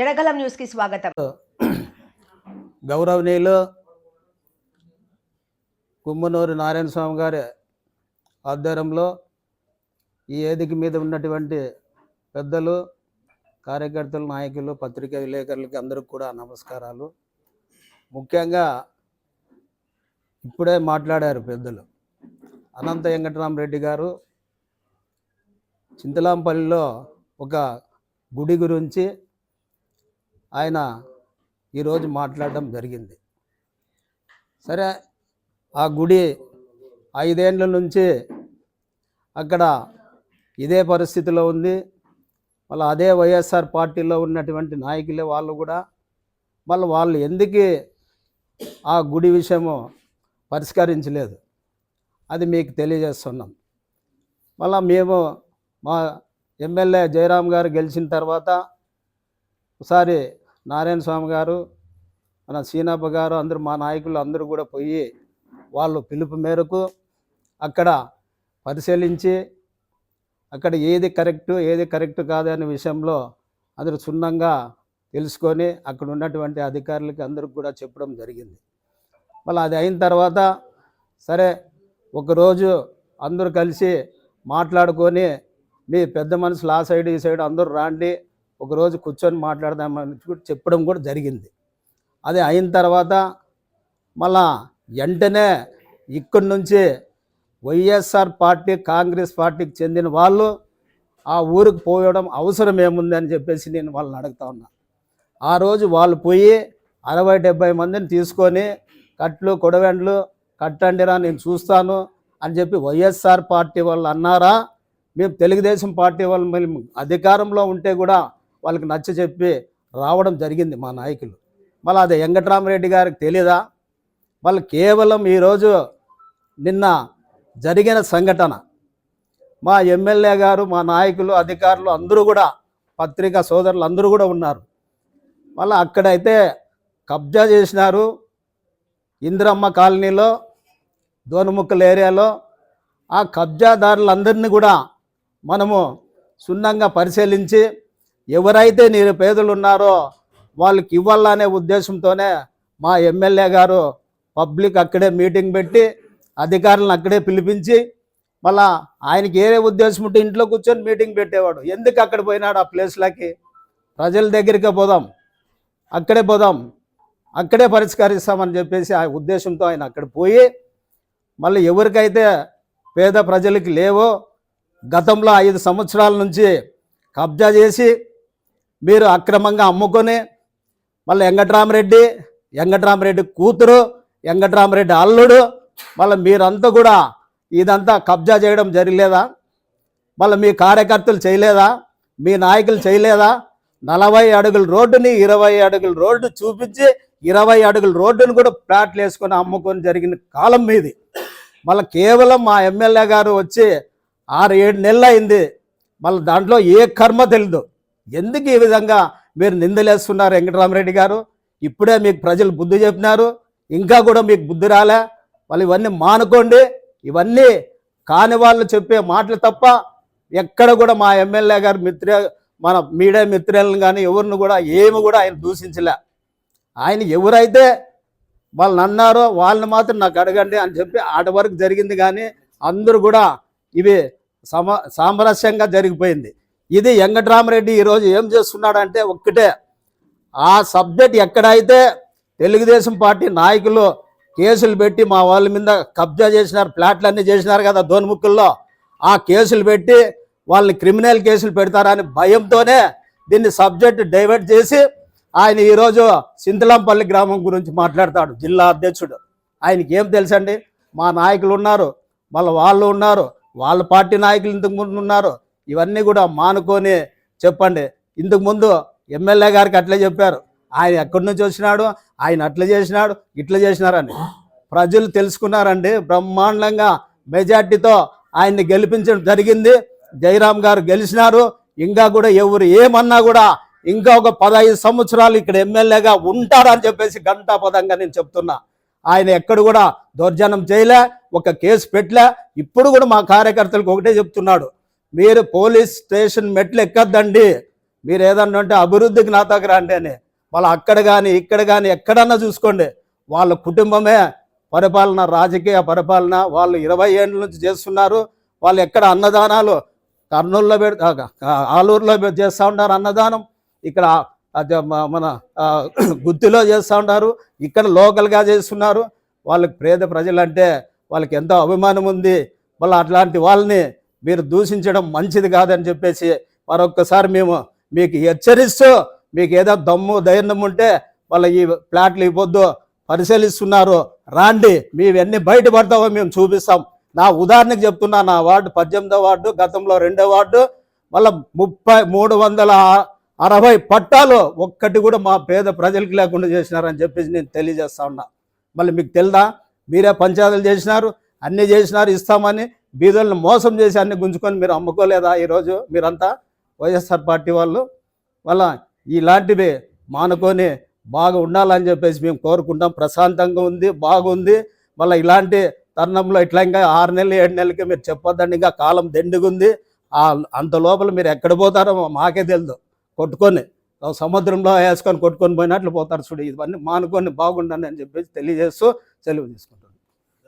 జడగలం న్యూస్కి స్వాగతం. గౌరవనీయులు కుమ్మనూరు నారాయణ స్వామి గారి ఆధ్వర్యంలో ఈ వేదిక మీద ఉన్నటువంటి పెద్దలు కార్యకర్తలు నాయకులు పత్రికా విలేకరులకి అందరికి కూడా నమస్కారాలు. ముఖ్యంగా ఇప్పుడే మాట్లాడారు పెద్దలు అనంత వెంకటరామరెడ్డి గారు. చింతలాంపల్లిలో ఒక గుడి గురించి ఆయన ఈరోజు మాట్లాడడం జరిగింది. సరే ఆ గుడి ఐదేండ్ల నుంచి అక్కడ ఇదే పరిస్థితిలో ఉంది. మళ్ళీ అదే వైఎస్ఆర్ పార్టీలో ఉన్నటువంటి నాయకులే వాళ్ళు కూడా మళ్ళీ వాళ్ళు ఎందుకు ఆ గుడి విషయము పరిష్కరించలేదు? అది మీకు తెలియజేస్తున్నాం. మళ్ళీ మేము మా ఎమ్మెల్యే జయరామ్ గారు గెలిచిన తర్వాత ఒకసారి నారాయణ స్వామి గారు మన సీనప్ప గారు అందరూ మా నాయకులు అందరూ కూడా పోయి వాళ్ళు పిలుపు మేరకు అక్కడ పరిశీలించి అక్కడ ఏది కరెక్టు ఏది కరెక్ట్ కాదు అనే విషయంలో అందరూ క్షుణ్ణంగా తెలుసుకొని అక్కడ ఉన్నటువంటి అధికారులకి అందరికి కూడా చెప్పడం జరిగింది. మళ్ళీ అది అయిన తర్వాత సరే ఒకరోజు అందరూ కలిసి మాట్లాడుకొని మీ పెద్ద మనుషులు ఆ సైడ్ ఈ సైడ్ అందరూ రాండి ఒకరోజు కూర్చొని మాట్లాడదామని చెప్పడం కూడా జరిగింది. అది అయిన తర్వాత మళ్ళా వెంటనే ఇక్కడి నుంచి వైఎస్ఆర్ పార్టీ కాంగ్రెస్ పార్టీకి చెందిన వాళ్ళు ఆ ఊరికి పోయడం అవసరం ఏముంది అని చెప్పేసి నేను వాళ్ళని అడుగుతా ఉన్నా. ఆ రోజు వాళ్ళు పోయి అరవై డెబ్బై మందిని తీసుకొని కట్లు కొడవెండ్లు కట్టండిరా నేను చూస్తాను అని చెప్పి వైఎస్ఆర్ పార్టీ వాళ్ళు అన్నారా? మేము తెలుగుదేశం పార్టీ వాళ్ళు మేము అధికారంలో ఉంటే కూడా వాళ్ళకి నచ్చ చెప్పి రావడం జరిగింది మా నాయకులు. మళ్ళీ అది వెంకటరామరెడ్డి గారికి తెలియదా వాళ్ళు కేవలం ఈరోజు నిన్న జరిగిన సంఘటన. మా ఎమ్మెల్యే గారు మా నాయకులు అధికారులు అందరూ కూడా పత్రికా సోదరులు అందరూ కూడా ఉన్నారు. మళ్ళీ అక్కడైతే కబ్జా చేసినారు ఇందిరమ్మ కాలనీలో దోనముక్కల ఏరియాలో. ఆ కబ్జాదారులందరినీ కూడా మనము సున్నంగా పరిశీలించి ఎవరైతే నిరుపేదలు ఉన్నారో వాళ్ళకి ఇవ్వాలనే ఉద్దేశంతోనే మా ఎమ్మెల్యే గారు పబ్లిక్ అక్కడే మీటింగ్ పెట్టి అధికారులను అక్కడే పిలిపించి మళ్ళా ఆయనకి ఏ ఉద్దేశం ఉంటే ఇంట్లో కూర్చొని మీటింగ్ పెట్టేవాడు. ఎందుకు అక్కడ పోయినాడు ఆ ప్లేస్లకి ప్రజల దగ్గరికే పోదాం. అక్కడే పోదాం. అక్కడే పరిష్కరిస్తామని చెప్పేసి ఆ ఉద్దేశంతో ఆయన అక్కడ పోయి మళ్ళీ ఎవరికైతే పేద ప్రజలకి లేవో గతంలో ఐదు సంవత్సరాల నుంచి కబ్జా చేసి మీరు అక్రమంగా అమ్ముకొని మళ్ళీ వెంకట్రామరెడ్డి వెంకట్రామరెడ్డి కూతురు వెంకట్రామరెడ్డి అల్లుడు మళ్ళీ మీరంతా కూడా ఇదంతా కబ్జా చేయడం జరగలేదా? మళ్ళీ మీ కార్యకర్తలు చేయలేదా? మీ నాయకులు చేయలేదా? నలభై అడుగుల రోడ్డుని ఇరవై అడుగుల రోడ్డు చూపించి ఇరవై అడుగుల రోడ్డుని కూడా ప్లాట్లు వేసుకొని అమ్ముకొని జరిగిన కాలం మీది. మళ్ళీ కేవలం మా ఎమ్మెల్యే గారు వచ్చి ఆరు ఏడు నెలలు అయింది. మళ్ళీ దాంట్లో ఏ కర్మ తెలియదు ఎందుకు ఈ విధంగా మీరు నిందలేస్తున్నారు వెంకటరామరెడ్డి గారు? ఇప్పుడే మీకు ప్రజలు బుద్ధి చెప్పినారు. ఇంకా కూడా మీకు బుద్ధి రాలే. వాళ్ళు ఇవన్నీ మానుకోండి. ఇవన్నీ కాని వాళ్ళు చెప్పే మాటలు తప్ప ఎక్కడ కూడా మా ఎమ్మెల్యే గారు మిత్ర మన మీడియా మిత్రులను కానీ ఎవరిని కూడా ఏమి కూడా ఆయన దూషించలే. ఆయన ఎవరైతే వాళ్ళని అన్నారో వాళ్ళని మాత్రం నాకు అడగండి అని చెప్పి ఆట వరకు జరిగింది కానీ అందరూ కూడా ఇవి సమ సామరస్యంగా జరిగిపోయింది. ఇది వెంకటరామరెడ్డి ఈరోజు ఏం చేస్తున్నాడంటే ఒక్కటే. ఆ సబ్జెక్ట్ ఎక్కడైతే తెలుగుదేశం పార్టీ నాయకులు కేసులు పెట్టి మా వాళ్ళ మీద కబ్జా చేసినారు ప్లాట్లన్నీ చేసినారు కదా దోనిముక్కుల్లో ఆ కేసులు పెట్టి వాళ్ళని క్రిమినల్ కేసులు పెడతారని భయంతోనే దీన్ని సబ్జెక్ట్ డైవర్ట్ చేసి ఆయన ఈరోజు సింతలంపల్లి గ్రామం గురించి మాట్లాడతాడు జిల్లా అధ్యక్షుడు. ఆయనకి ఏం తెలుసండి? మా నాయకులు ఉన్నారు మళ్ళీ వాళ్ళు ఉన్నారు వాళ్ళ పార్టీ నాయకులు ఇంతకుముందు ఉన్నారు ఇవన్నీ కూడా మానుకొని చెప్పండి. ఇంతకు ముందు ఎమ్మెల్యే గారికి అట్లే చెప్పారు. ఆయన ఎక్కడి నుంచి వచ్చినాడు? ఆయన అట్లా చేసినాడు? ఇట్లా చేసినారని. ప్రజలు తెలుసుకున్నారండి. బ్రహ్మాండంగా మెజార్టీతో ఆయన్ని గెలిపించడం జరిగింది. జయరామ్ గారు గెలిచినారు. ఇంకా కూడా ఎవరు ఏమన్నా కూడా ఇంకా ఒక పదహైదు సంవత్సరాలు ఇక్కడ ఎమ్మెల్యేగా ఉంటారని చెప్పేసి గంటా పదంగా నేను చెప్తున్నా. ఆయన ఎక్కడ కూడా దౌర్జన్యం చేయలే. ఒక కేసు పెట్టలే. ఇప్పుడు కూడా మా కార్యకర్తలకు ఒకటే చెప్తున్నాడు. మీరు పోలీస్ స్టేషన్ మెట్లు ఎక్కద్దండి. మీరు ఏదన్నా ఉంటే అభివృద్ధికి నా దగ్గర రండి అని. వాళ్ళు అక్కడ కానీ ఇక్కడ కానీ ఎక్కడన్నా చూసుకోండి. వాళ్ళ కుటుంబమే పరిపాలన రాజకీయ పరిపాలన. వాళ్ళు ఇరవై ఏళ్ళ నుంచి చేస్తున్నారు. వాళ్ళు ఎక్కడ అన్నదానాలు కర్నూలులో పెడ ఆలూరులో చేస్తూ ఉన్నారు అన్నదానం. ఇక్కడ మన గుత్తిలో చేస్తూ ఉన్నారు. ఇక్కడ లోకల్గా చేస్తున్నారు. వాళ్ళకి పేద ప్రజలంటే వాళ్ళకి ఎంతో అభిమానం ఉంది. మళ్ళీ అట్లాంటి వాళ్ళని మీరు దూషించడం మంచిది కాదని చెప్పేసి మరొక్కసారి మేము మీకు హెచ్చరిస్తూ మీకు ఏదో దమ్ము ధైర్యం ఉంటే వాళ్ళ ఈ ప్లాట్లు ఇవ్వద్దు పరిశీలిస్తున్నారు. రాండి మేవన్నీ బయటపడతామో మేము చూపిస్తాం. నా ఉదాహరణకు చెప్తున్నా నా వార్డు పద్దెనిమిదో వార్డు గతంలో రెండో వార్డు మళ్ళీ ముప్పై మూడు వందల అరవై పట్టాలు ఒక్కటి కూడా మా పేద ప్రజలకు లేకుండా చేసినారని చెప్పేసి నేను తెలియజేస్తా ఉన్నా. మళ్ళీ మీకు తెలుదా? మీరే పంచాయతీలు చేసినారు అన్నీ చేసినారు ఇస్తామని బీదలను మోసం చేసి అన్ని గుంజుకొని మీరు అమ్ముకోలేదా ఈరోజు మీరంతా? వైఎస్ఆర్ పార్టీ వాళ్ళు? వాళ్ళ ఇలాంటివి మానుకొని బాగా ఉండాలని చెప్పేసి మేము కోరుకుంటాం. ప్రశాంతంగా ఉంది బాగుంది. మళ్ళీ ఇలాంటి తరుణంలో ఇట్లా ఇంకా ఆరు నెలలు ఏడు నెలలకి మీరు చెప్పొద్దండి. ఇంకా కాలం దండిగుంది. అంత లోపల మీరు ఎక్కడ పోతారో మాకే తెలియదు కొట్టుకొని సముద్రంలో వేసుకొని కొట్టుకొని పోయినట్లు పోతారు చూడు. ఇవన్నీ మానుకొని బాగుండండి అని చెప్పేసి తెలియజేస్తూ సెలవు తీసుకుంటారు